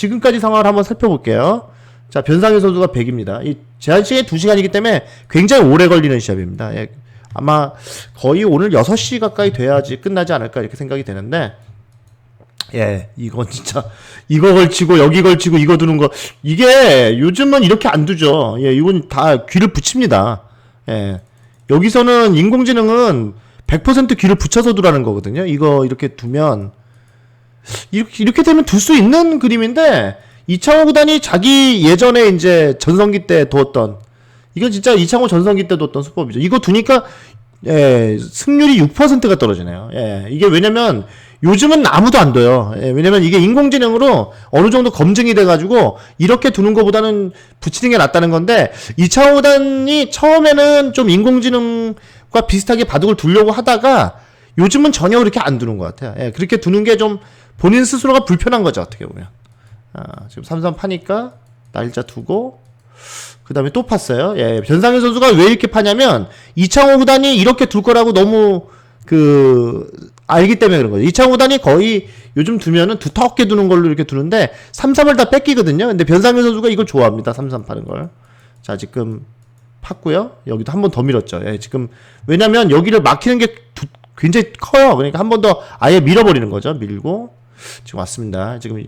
지금까지 상황을 한번 살펴볼게요. 자, 변상현 선수가 100입니다. 이 제한 시간이 2시간이기 때문에 굉장히 오래 걸리는 시합입니다. 예, 아마 거의 오늘 6시 가까이 돼야지 끝나지 않을까 이렇게 생각이 되는데 예, 이건 진짜 이거 걸치고 여기 걸치고 이거 두는 거 이게 요즘은 이렇게 안 두죠. 예, 이건 다 귀를 붙입니다. 예. 여기서는 인공지능은 100% 귀를 붙여서 두라는 거거든요. 이거 이렇게 두면 이렇게, 이렇게 되면 둘 수 있는 그림인데 이창호 구단이 자기 예전에 이제 전성기 때 두었던 이건 진짜 이창호 전성기 때 두었던 수법이죠. 이거 두니까 예, 승률이 6%가 떨어지네요. 예, 이게 왜냐면 요즘은 아무도 안 둬요. 예, 왜냐면 이게 인공지능으로 어느 정도 검증이 돼가지고 이렇게 두는 것보다는 붙이는 게 낫다는 건데 이창호 구단이 처음에는 좀 인공지능과 비슷하게 바둑을 두려고 하다가 요즘은 전혀 그렇게 안 두는 것 같아요. 예, 그렇게 두는 게좀 본인 스스로가 불편한 거죠 어떻게 보면. 아, 지금 삼삼 파니까 날짜 두고 그 다음에 또 팠어요. 예, 변상현 선수가 왜 이렇게 파냐면 이창호 구단이 이렇게 둘 거라고 너무 그 알기 때문에 그런 거죠. 이창호 구단이 거의 요즘 두면은 두텁게 두는 걸로 이렇게 두는데 3, 3을 다 뺏기거든요. 근데 변상현 선수가 이걸 좋아합니다. 3, 3 파는 걸. 자, 지금 팠고요. 여기도 한 번 더 밀었죠. 예, 지금 왜냐면 여기를 막히는 게 두- 굉장히 커요. 그러니까 한 번 더 아예 밀어버리는 거죠. 밀고 지금 왔습니다. 지금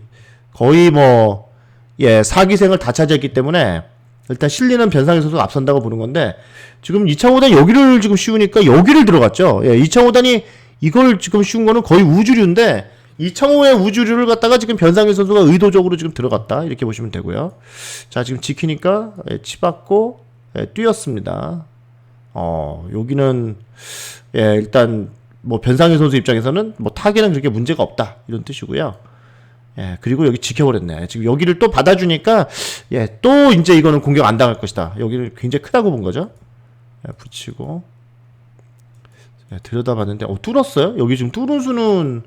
거의 뭐 예, 사기생을 다 차지했기 때문에 일단 실리는 선수가 앞선다고 보는 건데 지금 이창호단이 여기를 지금 씌우니까 여기를 들어갔죠. 예, 이창호단이 이걸 지금 씌운 거는 거의 우주류인데 이창호의 우주류를 갖다가 지금 변상현 선수가 의도적으로 지금 들어갔다 이렇게 보시면 되고요. 자 지금 지키니까 예, 치받고 예, 뛰었습니다. 어 여기는 예 일단 뭐 변상현 선수 입장에서는 뭐 타겟은 그렇게 문제가 없다 이런 뜻이고요. 예, 그리고 여기 지켜버렸네. 지금 여기를 또 받아주니까, 예, 또 이제 이거는 공격 안 당할 것이다. 여기를 굉장히 크다고 본 거죠. 예, 붙이고. 예, 들여다봤는데, 어, 뚫었어요? 여기 지금 뚫은 수는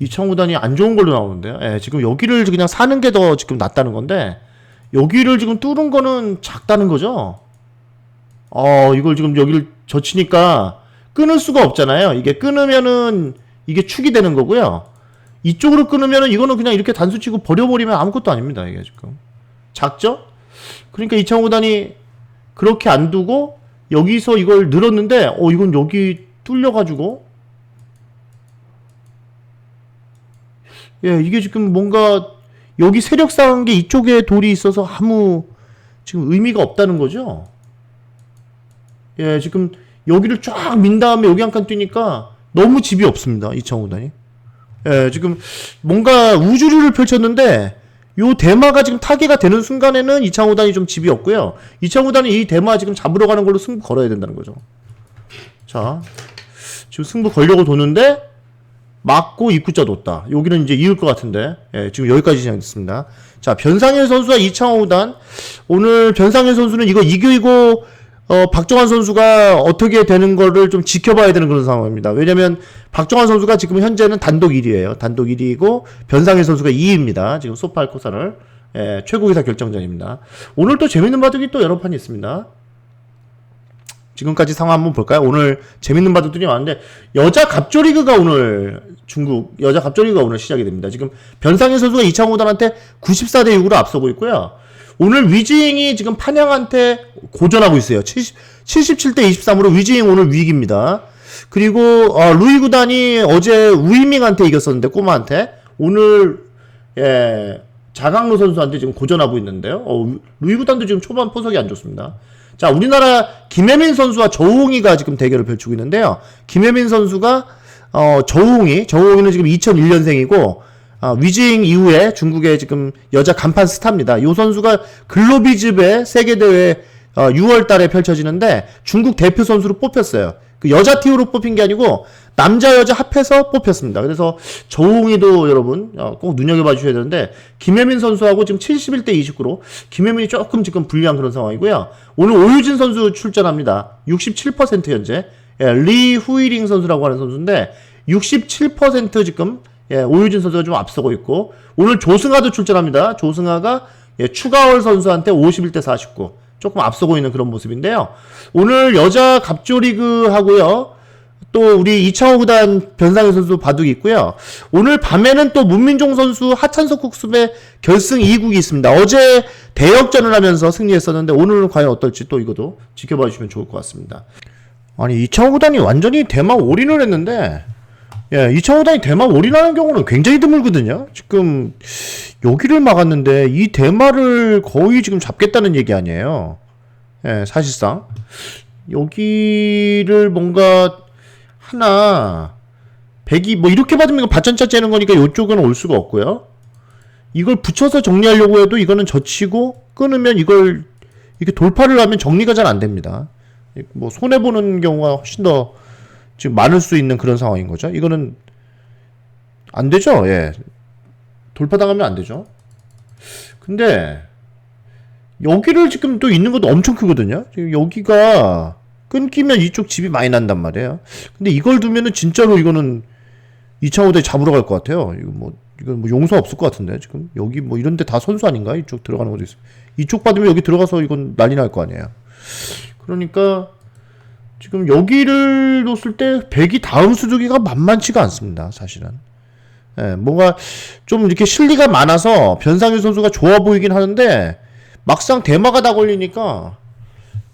이청구단이 안 좋은 걸로 나오는데요. 예, 지금 여기를 그냥 사는 게 더 지금 낫다는 건데, 여기를 지금 뚫은 거는 작다는 거죠. 어, 이걸 지금 여기를 젖히니까 끊을 수가 없잖아요. 이게 끊으면은 이게 축이 되는 거고요. 이쪽으로 끊으면은 이거는 그냥 이렇게 단수 치고 버려버리면 아무것도 아닙니다. 이게 지금 작죠? 그러니까 이창호 구단이 그렇게 안 두고 여기서 이걸 늘었는데 어 이건 여기 뚫려가지고 예 이게 지금 뭔가 여기 세력 상한 게 이쪽에 돌이 있어서 아무 지금 의미가 없다는 거죠. 예 지금 여기를 쫙 민 다음에 여기 한 칸 뛰니까 너무 집이 없습니다. 이창호 구단이. 예, 지금 뭔가 우주류를 펼쳤는데 요 대마가 지금 타개가 되는 순간에는 이창호단이 좀 집이 없고요. 이창호단이 이 대마 지금 잡으러 가는 걸로 승부 걸어야 된다는 거죠. 자, 지금 승부 걸려고 도는데 맞고 입구자 뒀다. 여기는 이제 이을 것 같은데 예, 지금 여기까지 진행됐습니다. 자, 변상현 선수와 이창호단 오늘 변상현 선수는 이거 이기고 어, 박정환 선수가 어떻게 되는 거를 좀 지켜봐야 되는 그런 상황입니다. 왜냐면 박정환 선수가 지금 현재는 단독 1위예요. 단독 1위이고 변상현 선수가 2위입니다. 지금 소팔 코사를 예, 최고기사 결정전입니다. 오늘 또 재밌는 바둑이 또 여러 판이 있습니다. 지금까지 상황 한번 볼까요? 오늘 재밌는 바둑들이 많은데 여자 갑조리그가 오늘 중국 여자 갑조리그가 오늘 시작이 됩니다. 지금 변상현 선수가 이창호단한테 94대 6으로 앞서고 있고요. 오늘 위징이 지금 판양한테 고전하고 있어요. 70, 77대 23으로 위징 오늘 위기입니다. 그리고 어, 루이 구단이 어제 우이밍한테 이겼었는데 꼬마한테 오늘 예 자강로 선수한테 지금 고전하고 있는데요. 어, 루이 구단도 지금 초반 포석이 안 좋습니다. 자 우리나라 김혜민 선수와 저홍이가 지금 대결을 펼치고 있는데요. 김혜민 선수가 어, 저홍이 저홍이는 지금 2001년생이고 아, 위징 이후에 중국의 지금 여자 간판 스타입니다. 이 선수가 글로비즈의 세계 대회 어, 6월 달에 펼쳐지는데 중국 대표 선수로 뽑혔어요. 그 여자 팀으로 뽑힌 게 아니고 남자 여자 합해서 뽑혔습니다. 그래서 저웅이도 여러분 어, 꼭 눈여겨봐 주셔야 되는데 김혜민 선수하고 지금 71대 29로 김혜민이 조금 지금 불리한 그런 상황이고요. 오늘 오유진 선수 출전합니다. 67% 현재 예, 리 후이링 선수라고 하는 선수인데 67% 지금 예, 오유진 선수가 좀 앞서고 있고 오늘 조승아도 출전합니다. 조승아가 예, 추가월 선수한테 51대 49 조금 앞서고 있는 그런 모습인데요. 오늘 여자 갑조리그 하고요. 또 우리 이창호 구단 변상현 선수 바둑이 있고요. 오늘 밤에는 또 문민종 선수 하찬석 국습의 결승 2국이 있습니다. 어제 대역전을 하면서 승리했었는데 오늘은 과연 어떨지 또 이것도 지켜봐 주시면 좋을 것 같습니다. 아니 이창호 구단이 완전히 대만 올인을 했는데 예, 이창호 구단이 대만 올인하는 경우는 굉장히 드물거든요. 지금 여기를 막았는데 이 대마를 거의 지금 잡겠다는 얘기 아니에요. 예, 사실상 여기를 뭔가 하나 백이 뭐 이렇게 받으면 이거 받전자 째는 거니까 이쪽은 올 수가 없고요. 이걸 붙여서 정리하려고 해도 이거는 젖히고 끊으면 이걸 이렇게 돌파를 하면 정리가 잘 안 됩니다. 뭐 손해 보는 경우가 훨씬 더 지금 많을 수 있는 그런 상황인 거죠. 이거는 안 되죠. 예. 돌파 당하면 안 되죠. 근데 여기를 지금 또 있는 것도 엄청 크거든요. 지금 여기가 끊기면 이쪽 집이 많이 난단 말이에요. 근데 이걸 두면은 진짜로 이거는 이창호대 잡으러 갈 것 같아요. 이거 뭐 이건 뭐 용서 없을 것 같은데 지금 여기 뭐 이런데 다 선수 아닌가? 이쪽 들어가는 것도 있어. 이쪽 받으면 여기 들어가서 이건 난리 날 거 아니에요. 그러니까 지금 여기를 놓았을 때 백이 다음 수두기가 만만치가 않습니다. 사실은. 예, 뭔가 좀 이렇게 실리가 많아서 변상현 선수가 좋아 보이긴 하는데 막상 대마가 다 걸리니까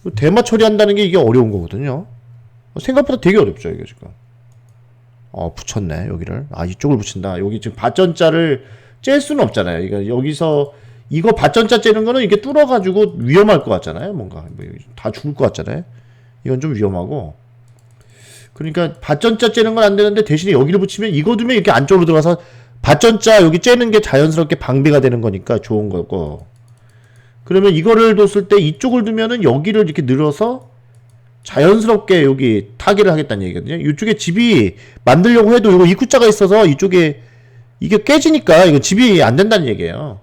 그 대마 처리한다는 게 이게 어려운 거거든요. 생각보다 되게 어렵죠, 이게 지금. 어, 붙였네, 여기를. 아, 이쪽을 붙인다. 여기 지금 밭전자를 짤 수는 없잖아요. 이거 여기서 이거 밭전자 째는 거는 이게 뚫어가지고 위험할 것 같잖아요. 뭔가 뭐다 죽을 것 같잖아요. 이건 좀 위험하고. 그러니까 밭전자 째는 건 안 되는데 대신에 여기를 붙이면 이거 두면 이렇게 안쪽으로 들어가서 밭전자 여기 째는 게 자연스럽게 방비가 되는 거니까 좋은 거고. 그러면 이거를 뒀을 때 이쪽을 두면은 여기를 이렇게 늘어서 자연스럽게 여기 타기를 하겠다는 얘기거든요. 이쪽에 집이 만들려고 해도 이거 입구자가 있어서 이쪽에 이게 깨지니까 이거 집이 안 된다는 얘기예요.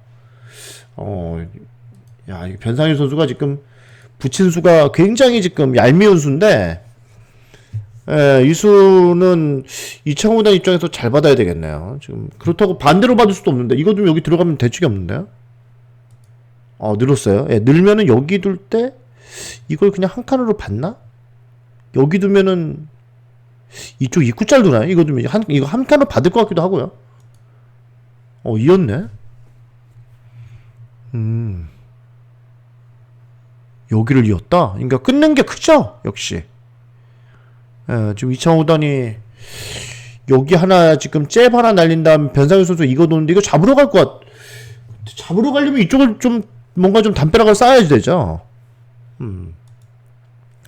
어, 야, 이 변상일 선수가 지금 붙인 수가 굉장히 지금 얄미운 수인데, 예, 이 수는 이창호 구단 입장에서 잘 받아야 되겠네요. 지금 그렇다고 반대로 받을 수도 없는데 이거 좀 여기 들어가면 대책이 없는데요. 어, 늘었어요. 예, 늘면은 여기 둘 때 이걸 그냥 한 칸으로 받나? 여기 두면은 이쪽 입구 짤 두나요? 이거 두면 한 이거 한 칸으로 받을 것 같기도 하고요. 어, 이었네. 음. 여기를 이었다? 그러니까 끊는 게 크죠? 역시. 예, 지금 2005단이 여기 하나 지금 잽 하나 날린 다음 변상현 선수 이거 도는데 이거 잡으러 갈 것 같. 잡으러 가려면 이쪽을 좀 뭔가 좀 담벼락을 쌓아야 되죠. 음.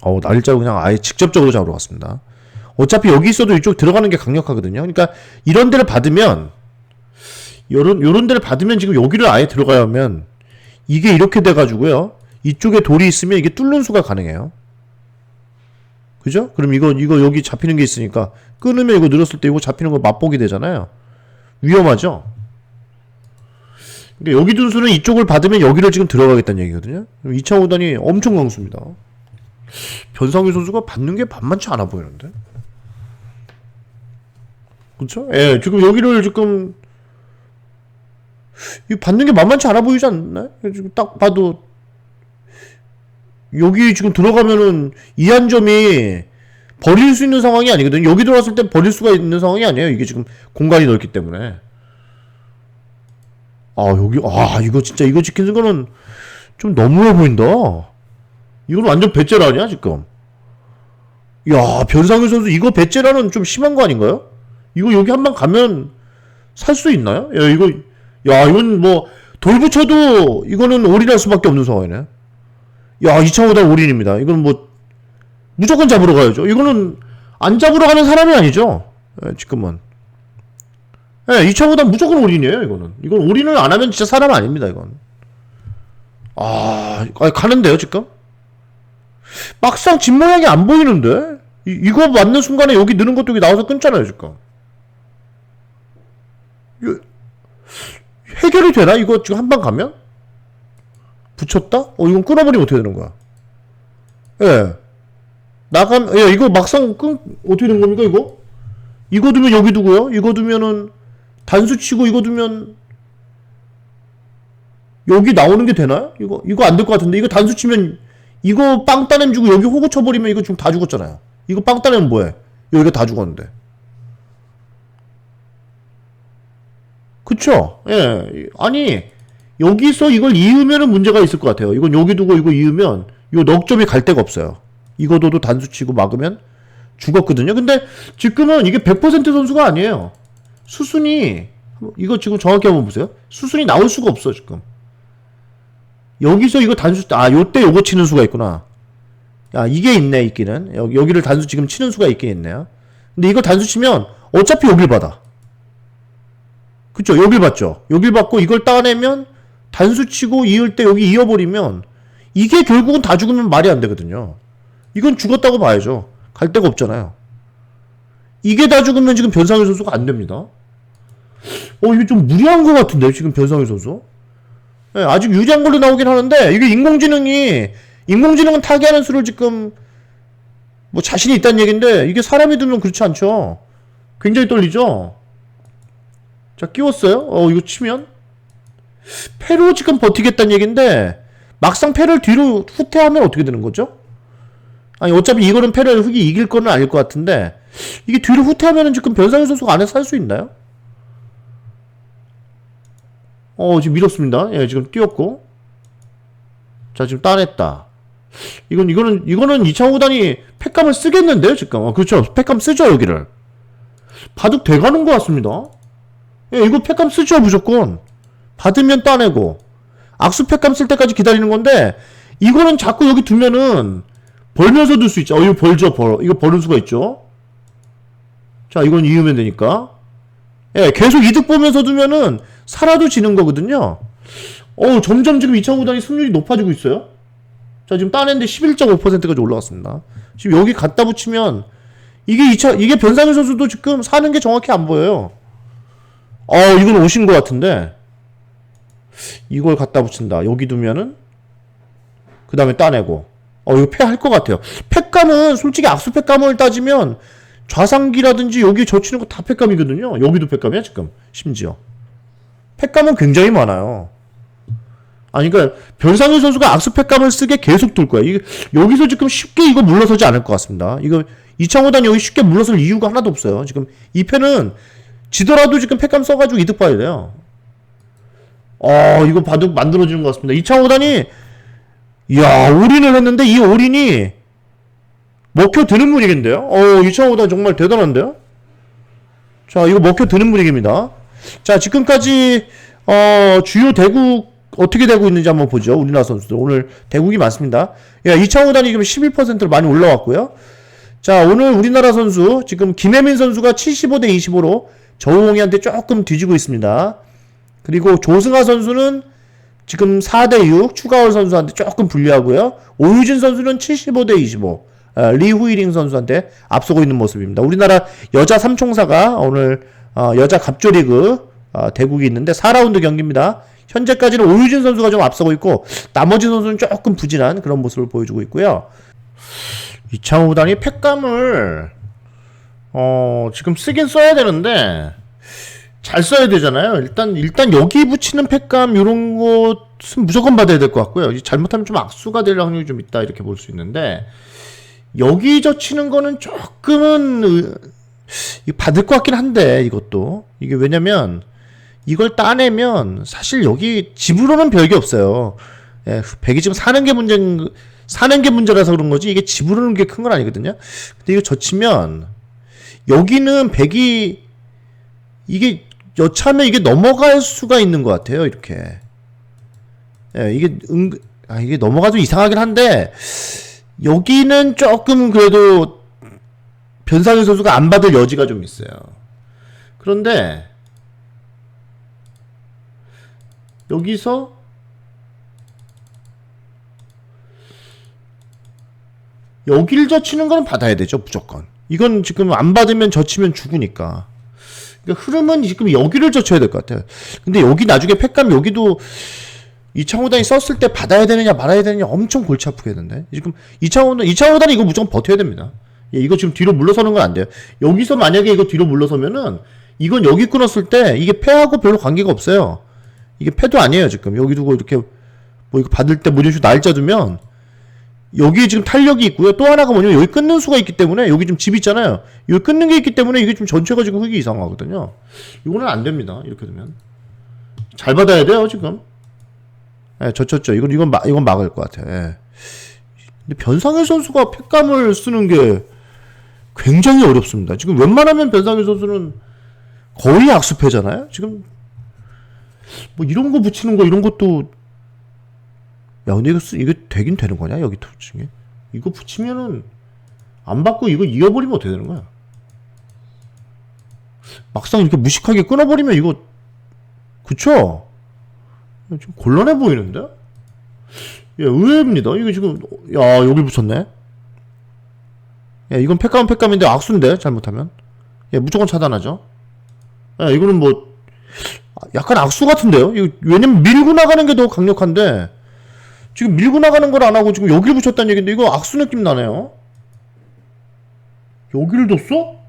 어, 날짜로 그냥 아예 직접적으로 잡으러 갔습니다. 어차피 여기 있어도 이쪽 들어가는 게 강력하거든요. 그러니까 이런 데를 받으면 요런 요런 데를 받으면 지금 여기를 아예 들어가야 하면 이게 이렇게 돼 가지고요. 이쪽에 돌이 있으면 이게 뚫는 수가 가능해요. 그죠? 그럼 이거 이거 여기 잡히는 게 있으니까 끊으면 이거 늘었을 때 이거 잡히는 거 맛보게 되잖아요. 위험하죠? 그러니까 여기 둔수는 이쪽을 받으면 여기를 지금 들어가겠다는 얘기거든요. 2차 5단이 엄청 강수입니다. 변상규 선수가 받는 게 만만치 않아 보이는데. 그쵸? 예, 지금 여기를 지금 이 받는 게 만만치 않아 보이지 않나요? 딱 봐도 여기 지금 들어가면은 이한 점이 버릴 수 있는 상황이 아니거든요. 여기 들어왔을 때 버릴 수가 있는 상황이 아니에요. 이게 지금 공간이 넓기 때문에. 아, 여기, 아, 이거 진짜, 이거 지키는 거는 좀 너무해 보인다. 이건 완전 배째라 아니야, 지금? 야, 변상규 선수, 이거 배째라는 좀 심한 거 아닌가요? 이거 여기 한방 가면 살 수 있나요? 야, 이거, 야, 이건 뭐, 돌 붙여도 이거는 올인할 수밖에 없는 상황이네. 야, 2차보다 올인입니다. 이건 뭐, 무조건 잡으러 가야죠. 이거는 안 잡으러 가는 사람이 아니죠. 예, 지금은. 예, 2차보다 무조건 올인이에요, 이거는. 이건 올인을 안 하면 진짜 사람 아닙니다, 이건. 아, 아니, 가는데요, 지금? 막상 집 모양이 안 보이는데? 이, 이거 맞는 순간에 여기 느는 것도 여기 나와서 끊잖아요, 지금. 해결이 되나? 이거 지금 한 방 가면? 붙였다? 어, 이건 끊어버리면 어떻게 되는 거야? 예. 나감, 예, 이거 막상 끊, 어떻게 된 겁니까, 이거? 이거 두면 여기 두고요. 이거 두면은 단수 치고 이거 두면 여기 나오는 게 되나요? 이거 이거 안 될 것 같은데 이거 단수 치면 이거 빵 따냄 주고 여기 호구 쳐버리면 이거 지금 다 죽었잖아요. 이거 빵 따내면 뭐해? 여기가 다 죽었는데. 그쵸? 예. 아니, 여기서 이걸 이으면은 문제가 있을 것 같아요. 이건 여기 두고 이거 이으면 요 넉점이 갈 데가 없어요. 이거 둬도 단수 치고 막으면 죽었거든요. 근데 지금은 이게 100% 선수가 아니에요. 수순이 이거 지금 정확히 한번 보세요. 수순이 나올 수가 없어 지금. 여기서 이거 단수 아 요때 요거 치는 수가 있구나. 야 이게 있네 있기는 여기 여기를 단수 지금 치는 수가 있긴 있네요. 근데 이거 단수 치면 어차피 여길 받아. 그쵸 여길 받죠. 여길 받고 이걸 따내면 단수 치고 이을 때 여기 이어버리면 이게 결국은 다 죽으면 말이 안 되거든요. 이건 죽었다고 봐야죠. 갈 데가 없잖아요. 이게 다 죽으면 지금 변상현 선수가 안 됩니다. 어, 이게 좀 무리한 것 같은데, 지금 변상현 선수? 예, 아직 유리한 걸로 나오긴 하는데, 이게 인공지능이, 인공지능은 타개하는 수를 지금, 뭐 자신이 있다는 얘기인데, 이게 사람이 두면 그렇지 않죠. 굉장히 떨리죠? 자, 끼웠어요? 어, 이거 치면? 패로 지금 버티겠다는 얘기인데, 막상 패를 뒤로 후퇴하면 어떻게 되는 거죠? 아니 어차피 이거는 패를 흑이 이길 거는 아닐 것 같은데 이게 뒤로 후퇴하면은 지금 변상현 선수가 안에서 살 수 있나요? 어 지금 밀었습니다. 예 지금 뛰었고 자 지금 따냈다. 이건 이거는 이거는 이창호 단이 팩감을 쓰겠는데요 지금 어, 그렇죠 팩감 쓰죠 여기를 바둑 돼가는 것 같습니다. 예 이거 팩감 쓰죠 무조건 받으면 따내고 악수 팩감 쓸 때까지 기다리는 건데 이거는 자꾸 여기 두면은 벌면서 둘 수 있죠. 어, 이거 벌죠, 벌. 이거 버는 수가 있죠. 자, 이건 이으면 되니까. 예, 계속 이득 보면서 두면은 살아도 지는 거거든요. 어, 점점 지금 2차구단이 승률이 높아지고 있어요. 자, 지금 따낸데 11.5%까지 올라갔습니다. 지금 여기 갖다 붙이면 이게 2차, 이게 변상현 선수도 지금 사는 게 정확히 안 보여요. 어, 이건 오신 것 같은데. 이걸 갖다 붙인다. 여기 두면은 그 다음에 따내고 어 이거 패할 것 같아요. 패감은 솔직히 악수 패감을 따지면 좌상기라든지 여기 젖히는 거 다 패감이거든요. 여기도 패감이야 지금 심지어 패감은 굉장히 많아요. 아니 그러니까 변상현 선수가 악수 패감을 쓰게 계속 둘 거야. 이게 여기서 지금 쉽게 이거 물러서지 않을 것 같습니다. 이거 이창호단 여기 쉽게 물러설 이유가 하나도 없어요. 지금 이 패는 지더라도 지금 패감 써가지고 이득 봐야 돼요. 어, 이거 바둑 만들어지는 것 같습니다. 이창호단이, 이야, 올인을 했는데 이 올인이 먹혀드는 분위기인데요? 어, 이창호단 정말 대단한데요? 자, 이거 먹혀드는 분위기입니다. 자, 지금까지, 어, 주요 대국 어떻게 되고 있는지 한번 보죠. 우리나라 선수들. 오늘 대국이 많습니다. 야, 이창호단이 지금 11%로 많이 올라왔고요. 자, 오늘 우리나라 선수, 지금 김혜민 선수가 75대 25로 정홍이한테 조금 뒤지고 있습니다. 그리고 조승하 선수는 지금 4대6 추가월 선수한테 조금 불리하고요. 오유진 선수는 75대 25. 어, 리후이링 선수한테 앞서고 있는 모습입니다. 우리나라 여자 삼총사가 오늘 어, 여자 갑조리그 어, 대국이 있는데 4라운드 경기입니다. 현재까지는 오유진 선수가 좀 앞서고 있고 나머지 선수는 조금 부진한 그런 모습을 보여주고 있고요. 이창호 단이 팩감을 어, 지금 쓰긴 써야 되는데 잘 써야 되잖아요. 일단 일단 여기 붙이는 팩감 이런 것은 무조건 받아야 될 것 같고요. 잘못하면 좀 악수가 될 확률이 좀 있다 이렇게 볼 수 있는데 여기 젖히는 거는 조금은 받을 것 같긴 한데 이것도 이게 왜냐면 이걸 따내면 사실 여기 집으로는 별게 없어요. 예, 백이 지금 사는 게 문제 사는 게 문제라서 그런 거지 이게 집으로는 게 큰 건 아니거든요. 근데 이거 젖히면 여기는 백이 이게 여차하면 이게 넘어갈 수가 있는 것 같아요. 이렇게. 예, 이게 은, 아, 이게 넘어가도 이상하긴 한데, 여기는 조금 그래도 변상현 선수가 안 받을 여지가 좀 있어요. 그런데, 여기서, 여기를 젖히는 건 받아야 되죠, 무조건. 이건 지금 안 받으면 젖히면 죽으니까. 그러니까 흐름은 지금 여기를 젖혀야 될 것 같아요. 근데 여기 나중에 팩감 여기도 이창호단이 썼을 때 받아야 되느냐 말아야 되느냐 엄청 골치 아프게 되는데 지금 이창호단 이창호단이 이거 무조건 버텨야 됩니다. 예, 이거 지금 뒤로 물러서는 건 안 돼요. 여기서 만약에 이거 뒤로 물러서면은 이건 여기 끊었을 때 이게 패하고 별로 관계가 없어요. 이게 패도 아니에요 지금 여기 두고 이렇게 뭐 이거 받을 때 무리수 날짜 두면 여기에 지금 탄력이 있고요. 또 하나가 뭐냐면 여기 끊는 수가 있기 때문에 여기 좀 집 있잖아요. 여기 끊는 게 있기 때문에 이게 좀 전체가 지금 흙이 이상하거든요. 이거는 안 됩니다. 이렇게 되면 잘 받아야 돼요 지금. 예, 젖혔죠. 이건 이건 막 이건 막을 것 같아. 예. 근데 변상일 선수가 팩감을 쓰는 게 굉장히 어렵습니다. 지금 웬만하면 변상일 선수는 거의 악수패잖아요. 지금 뭐 이런 거 붙이는 거 이런 것도 야 근데 이거 쓰, 이게 되긴 되는 거냐 여기 도중에 이거 붙이면은 안 받고 이거 이어버리면 어떻게 되는 거야? 막상 이렇게 무식하게 끊어버리면 이거 그쵸? 좀 곤란해 보이는데? 예, 의외입니다. 이게 지금 야 여기 붙였네. 예, 이건 팩감은 팩감인데 악수인데 잘못하면 예, 무조건 차단하죠. 예, 이거는 뭐 약간 악수 같은데요. 이거 왜냐면 밀고 나가는 게 더 강력한데 지금 밀고 나가는 걸 안 하고 지금 여기를 붙였다는 얘기인데 이거 악수 느낌 나네요. 여기를 뒀어?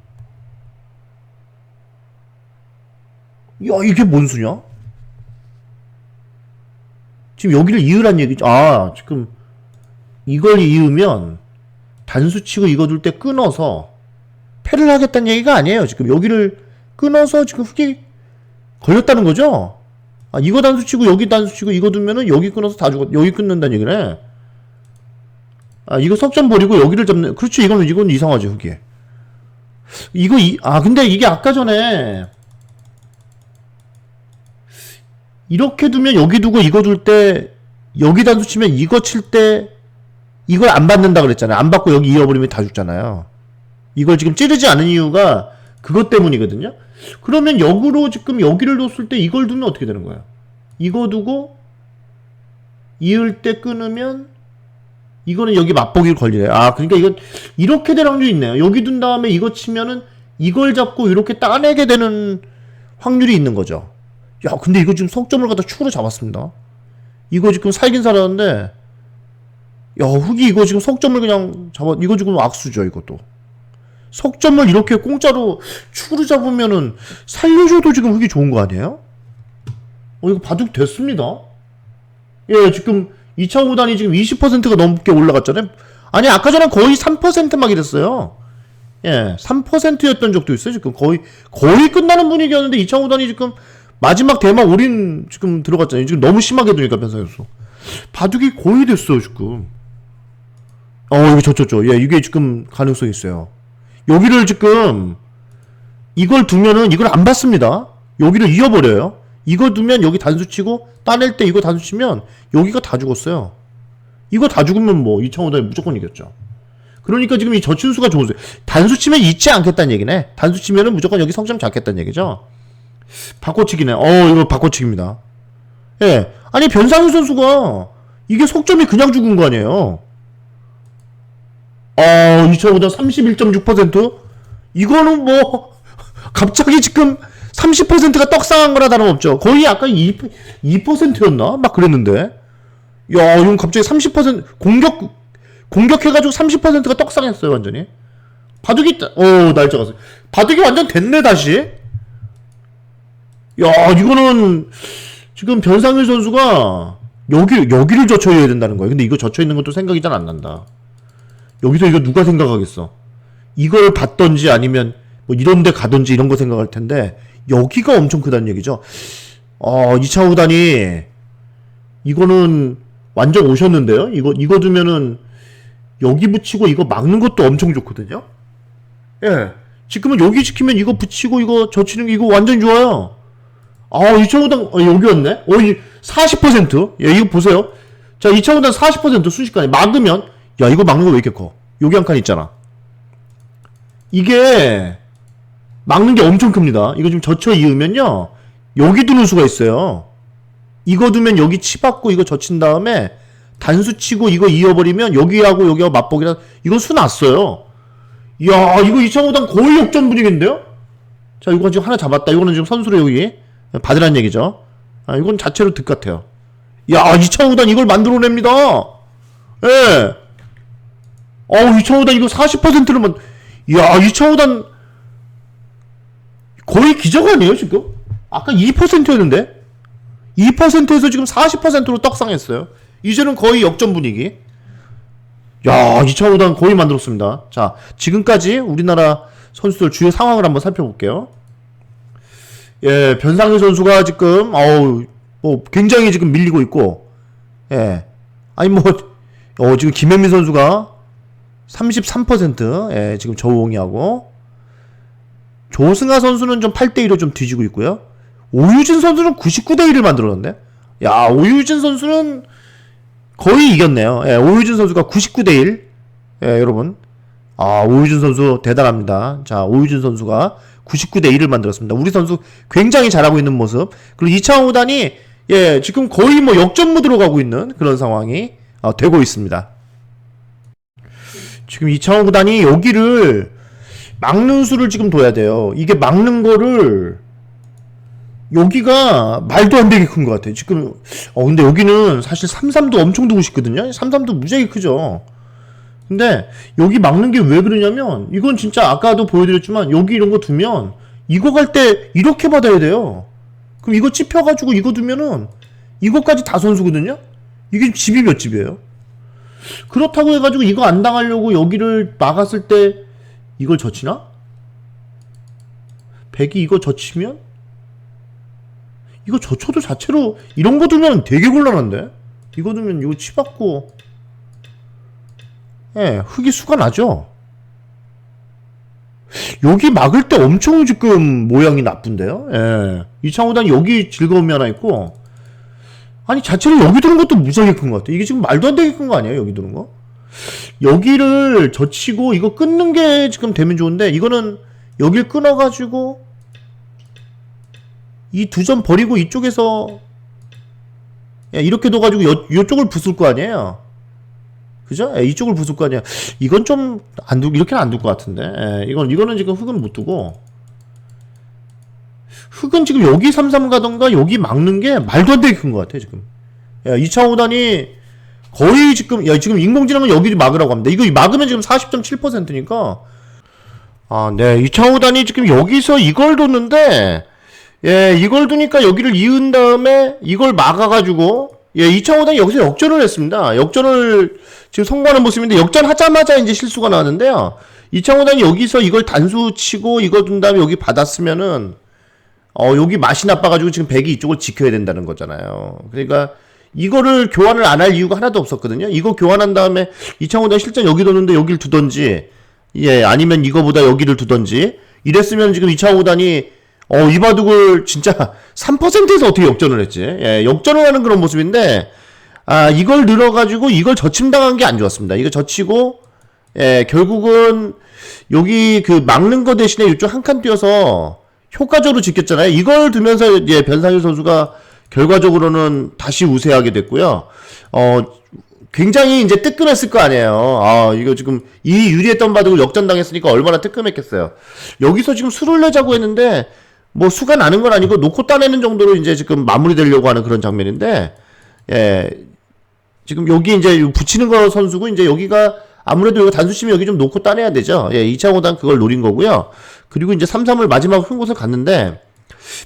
야 이게 뭔 수냐? 지금 여기를 이으란 얘기죠. 아 지금 이걸 이으면 단수 치고 이거 둘 때 끊어서 패를 하겠다는 얘기가 아니에요. 지금 여기를 끊어서 지금 흙이 걸렸다는 거죠. 아 이거 단수 치고 여기 단수 치고 이거 두면은 여기 끊어서 다 죽어 여기 끊는다는 얘기네. 아 이거 석점 버리고 여기를 잡는 그렇죠 이거는 이건 이상하지 흙이. 이거 이, 아 근데 이게 아까 전에 이렇게 두면 여기 두고 이거 둘 때 여기 단수 치면 이거 칠 때 이걸 안 받는다 그랬잖아요. 안 받고 여기 이어버리면 다 죽잖아요. 이걸 지금 찌르지 않은 이유가 그것 때문이거든요. 그러면 역으로 지금 여기를 뒀을 때 이걸 두면 어떻게 되는 거야? 이거 두고 이을 때 끊으면 이거는 여기 맛보기를 걸리래. 아, 그러니까 이건 이렇게 될 확률이 있네요. 여기 둔 다음에 이거 치면은 이걸 잡고 이렇게 따내게 되는 확률이 있는 거죠. 야, 근데 이거 지금 석점을 갖다 축으로 잡았습니다. 이거 지금 살긴 살았는데, 야, 흙이 이거 지금 석점을 그냥 잡아, 이거 지금 악수죠, 이것도. 석점을 이렇게 공짜로 축으로 잡으면은 살려줘도 지금 흙이 좋은 거 아니에요? 어, 이거 바둑 됐습니다. 예, 지금 2차 구단이 지금 20%가 넘게 올라갔잖아요. 아니, 아까 전에 거의 3%막 이랬어요. 예, 3%였던 적도 있어요. 지금 거의, 거의 끝나는 분위기였는데 2차 구단이 지금 마지막 대막 올인 지금 들어갔잖아요. 지금 너무 심하게 두니까 변상했어. 바둑이 거의 됐어요, 지금. 어, 여기 저저저. 예, 이게 지금 가능성이 있어요. 여기를 지금 이걸 두면은 이걸 안 받습니다. 여기를 이어버려요. 이거 두면 여기 단수 치고 따낼 때 이거 단수 치면 여기가 다 죽었어요. 이거 다 죽으면 뭐 이창호단이 무조건 이겼죠. 그러니까 지금 이 저춘수가 좋으세요. 단수 치면 잊지 않겠다는 얘기네. 단수 치면은 무조건 여기 석점 잡겠다는 얘기죠. 바꿔치기네. 어, 이거 바꿔치기입니다. 예. 아니, 변상우 선수가 이게 속점이 그냥 죽은 거 아니에요. 어, 2차보다 31.6%? 이거는 뭐, 갑자기 지금 30%가 떡상한 거나 다름없죠. 거의 아까 2, 2%였나? 막 그랬는데. 야, 이건 갑자기 30% 공격, 공격해가지고 30%가 떡상했어요, 완전히. 바둑이, 어, 날짜 갔어요. 바둑이 완전 됐네, 다시. 야, 이거는 지금 변상일 선수가 여기 여기를 젖혀야 된다는 거예요. 근데 이거 젖혀 있는 것도 생각이 잘 안 난다. 여기서 이거 누가 생각하겠어? 이걸 받던지 아니면 뭐 이런 데 가든지 이런 거 생각할 텐데 여기가 엄청 크다는 얘기죠. 어, 이차우 단이 이거는 완전 오셨는데요. 이거 이거 두면은 여기 붙이고 이거 막는 것도 엄청 좋거든요. 예. 지금은 여기 지키면 이거 붙이고 이거 젖히는 게 이거 완전 좋아요. 아, 2차원당, 어, 여기였네? 어, 이 40%? 예, 이거 보세요. 자, 2차원당 40% 순식간에 막으면, 야, 이거 막는 거 왜 이렇게 커? 여기 한 칸 있잖아. 이게, 막는 게 엄청 큽니다. 이거 좀 젖혀 이으면요, 여기 두는 수가 있어요. 이거 두면 여기 치받고 이거 젖힌 다음에, 단수 치고 이거 이어버리면 여기하고 여기하고 맞보기라, 이건 수 났어요. 이야, 이거 2차원당 거의 역전 분위기인데요? 자, 이거 지금 하나 잡았다. 이거는 지금 선수로 여기. 받으란 얘기죠. 아, 이건 자체로 득 같아요. 야, 이창우단 이걸 만들어냅니다. 예. 어우, 이창우단 이거 40%를 만, 야, 이창우단 거의 기적 아니에요, 지금? 아까 2%였는데? 2%에서 지금 40%로 떡상했어요. 이제는 거의 역전 분위기. 야, 이창호 구단 거의 만들었습니다. 자, 지금까지 우리나라 선수들 주요 상황을 한번 살펴볼게요. 예, 변상현 선수가 지금 어우 뭐 굉장히 지금 밀리고 있고 예. 아니 뭐 어, 지금 김현민 선수가 33% 예, 지금 저우홍이하고 조승아 선수는 좀 8대 1로 좀 뒤지고 있고요. 오유진 선수는 99대 1을 만들었는데. 야, 오유진 선수는 거의 이겼네요. 예, 오유진 선수가 99대 1. 예, 여러분. 아, 오유진 선수 대단합니다. 자, 오유진 선수가 99대 1을 만들었습니다. 우리 선수 굉장히 잘하고 있는 모습. 그리고 이창호 구단이 예, 지금 거의 뭐 역전 무드로 가고 있는 그런 상황이 어, 되고 있습니다. 지금 이창호 구단이 여기를 막는 수를 지금 둬야 돼요. 이게 막는 거를 여기가 말도 안 되게 큰 것 같아요. 지금 어 근데 여기는 사실 33도 엄청 두고 싶거든요. 33도 무지하게 크죠. 근데 여기 막는 게 왜 그러냐면 이건 진짜 아까도 보여드렸지만 여기 이런 거 두면 이거 갈 때 이렇게 받아야 돼요. 그럼 이거 찝혀가지고 이거 두면은 이거까지 다 선수거든요. 이게 집이 몇 집이에요? 그렇다고 해가지고 이거 안 당하려고 여기를 막았을 때 이걸 젖히나? 백이 이거 젖히면? 이거 젖혀도 자체로 이런 거 두면 되게 곤란한데? 이거 두면 이거 치받고 예, 흙이 수가 나죠? 여기 막을 때 엄청 지금 모양이 나쁜데요? 예. 이창호단 여기 즐거움이 하나 있고, 아니, 자체로 여기 두는 것도 무지하게 큰 것 같아. 이게 지금 말도 안 되게 큰 거 아니에요? 여기 두는 거? 여기를 젖히고, 이거 끊는 게 지금 되면 좋은데, 이거는 여길 끊어가지고, 이 두 점 버리고 이쪽에서, 예, 이렇게 둬가지고 요, 요쪽을 부술 거 아니에요? 그죠? 예, 이쪽을 부술 거 아니야. 이건 좀 안 두, 이렇게는 안 둘 것 같은데. 예, 이건, 이거는 지금 흙은 못 두고. 흙은 지금 여기 33 가던가 여기 막는 게 말도 안 되게 큰 것 같아, 지금. 야, 2차 5단이 거의 지금, 야, 지금 인공지능은 여기 막으라고 합니다. 이거 막으면 지금 40.7%니까. 아, 네. 2차 5단이 지금 여기서 이걸 뒀는데, 예, 이걸 두니까 여기를 이은 다음에 이걸 막아가지고, 예, 2차 5단이 여기서 역전을 했습니다. 역전을 지금 성공하는 모습인데, 역전하자마자 이제 실수가 나왔는데요. 2차 5단이 여기서 이걸 단수 치고 이거 둔 다음에 여기 받았으면은, 어, 여기 맛이 나빠가지고 지금 백이 이쪽을 지켜야 된다는 거잖아요. 그러니까 이거를 교환을 안 할 이유가 하나도 없었거든요. 이거 교환한 다음에 이창호가 실제 여기 뒀는데 여기를 두던지, 예, 아니면 이거보다 여기를 두던지, 이랬으면 지금 이창호단이, 어, 이 바둑을 진짜 3%에서 어떻게 역전을 했지? 예, 역전을 하는 그런 모습인데, 아, 이걸 늘어가지고 이걸 젖힘당한 게 안 좋았습니다. 이거 젖히고, 예, 결국은 여기 그 막는 거 대신에 이쪽 한칸 띄어서 효과적으로 지켰잖아요. 이걸 두면서 이제 변상일 선수가 결과적으로는 다시 우세하게 됐고요. 어, 굉장히 이제 뜨끔했을 거 아니에요. 아, 이거 지금 이 유리했던 바둑을 역전당했으니까 얼마나 뜨끔했겠어요. 여기서 지금 수를 내자고 했는데 뭐 수가 나는 건 아니고 놓고 따내는 정도로 이제 지금 마무리되려고 하는 그런 장면인데 예. 지금 여기 이제 붙이는 거 선수고 이제 여기가 아무래도 이거 단수치면 여기 좀 놓고 따내야 되죠. 예, 2차 5단 그걸 노린 거고요. 그리고 이제 3-3을 마지막 큰 곳을 갔는데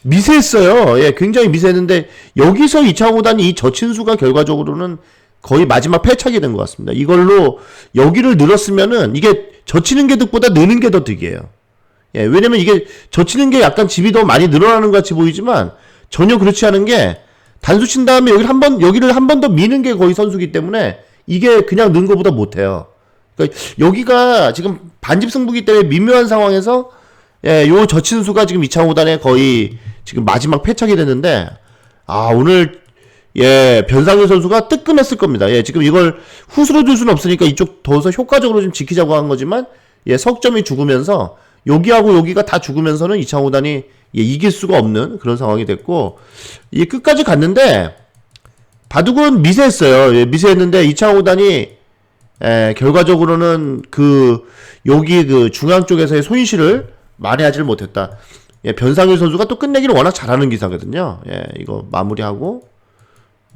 미세했어요. 예, 굉장히 미세했는데 여기서 2차 5단이 이 저친수가 결과적으로는 거의 마지막 패착이 된 것 같습니다. 이걸로 여기를 늘었으면은 이게 젖히는 게 득보다 느는 게 더 득이에요. 예, 왜냐면 이게 젖히는 게 약간 집이 더 많이 늘어나는 것 같이 보이지만 전혀 그렇지 않은 게 단수 친 다음에 여기를 한 번, 여기를 한 번 더 미는 게 거의 선수기 때문에 이게 그냥 는 것보다 못해요. 그러니까 여기가 지금 반집 승부기 때문에 미묘한 상황에서 예, 요 저친수가 지금 2차 5단에 거의 지금 마지막 패착이 됐는데 아, 오늘 예, 변상현 선수가 뜨끔했을 겁니다. 예, 지금 이걸 후수로 줄 수는 없으니까 이쪽 더서 효과적으로 좀 지키자고 한 거지만 예, 석점이 죽으면서 여기하고 여기가 다 죽으면서는 2차 5단이 예, 이길 수가 없는 그런 상황이 됐고 이 끝까지 갔는데 바둑은 미세했어요. 예, 미세했는데 2차 5단이 예, 결과적으로는 그 여기 그 중앙 쪽에서의 손실을 만회하지를 못했다. 예, 변상일 선수가 또 끝내기를 워낙 잘하는 기사거든요. 예, 이거 마무리하고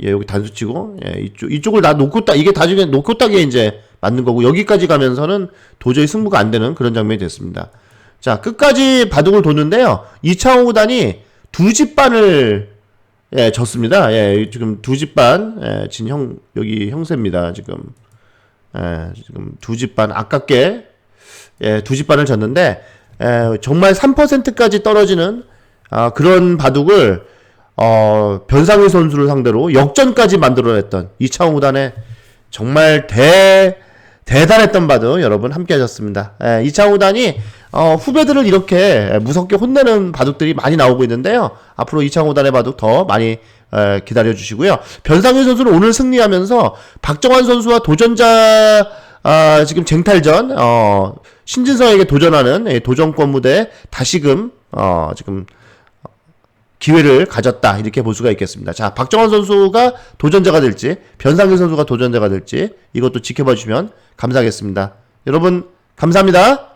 예, 여기 단수 치고 예, 이쪽 이쪽을 다 놓고 딱 이게 나중에 놓고 딱에 이제 맞는 거고 여기까지 가면서는 도저히 승부가 안 되는 그런 장면이 됐습니다. 자, 끝까지 바둑을 뒀는데요. 2차 호단이 두 집 반을 예, 졌습니다. 예, 지금 두 집 반 예, 진 형 여기 형세입니다. 지금 예, 지금 두 집 반 아깝게 예, 두 집 반을 졌는데 예, 정말 3%까지 떨어지는 아, 그런 바둑을 어, 변상희 선수를 상대로 역전까지 만들어냈던 이창호 구단의 정말 대 대단했던 바둑 여러분 함께 하셨습니다. 예, 이창호 구단이 어, 후배들을 이렇게 무섭게 혼내는 바둑들이 많이 나오고 있는데요. 앞으로 이창호 구단의 바둑 더 많이 에, 기다려 주시고요. 변상현 선수는 오늘 승리하면서 박정환 선수와 도전자 아, 지금 쟁탈전 어, 신진성에게 도전하는 예, 도전권 무대 다시금 어, 지금 기회를 가졌다 이렇게 볼 수가 있겠습니다. 자, 박정환 선수가 도전자가 될지 변상현 선수가 도전자가 될지 이것도 지켜봐 주시면 감사하겠습니다. 여러분 감사합니다.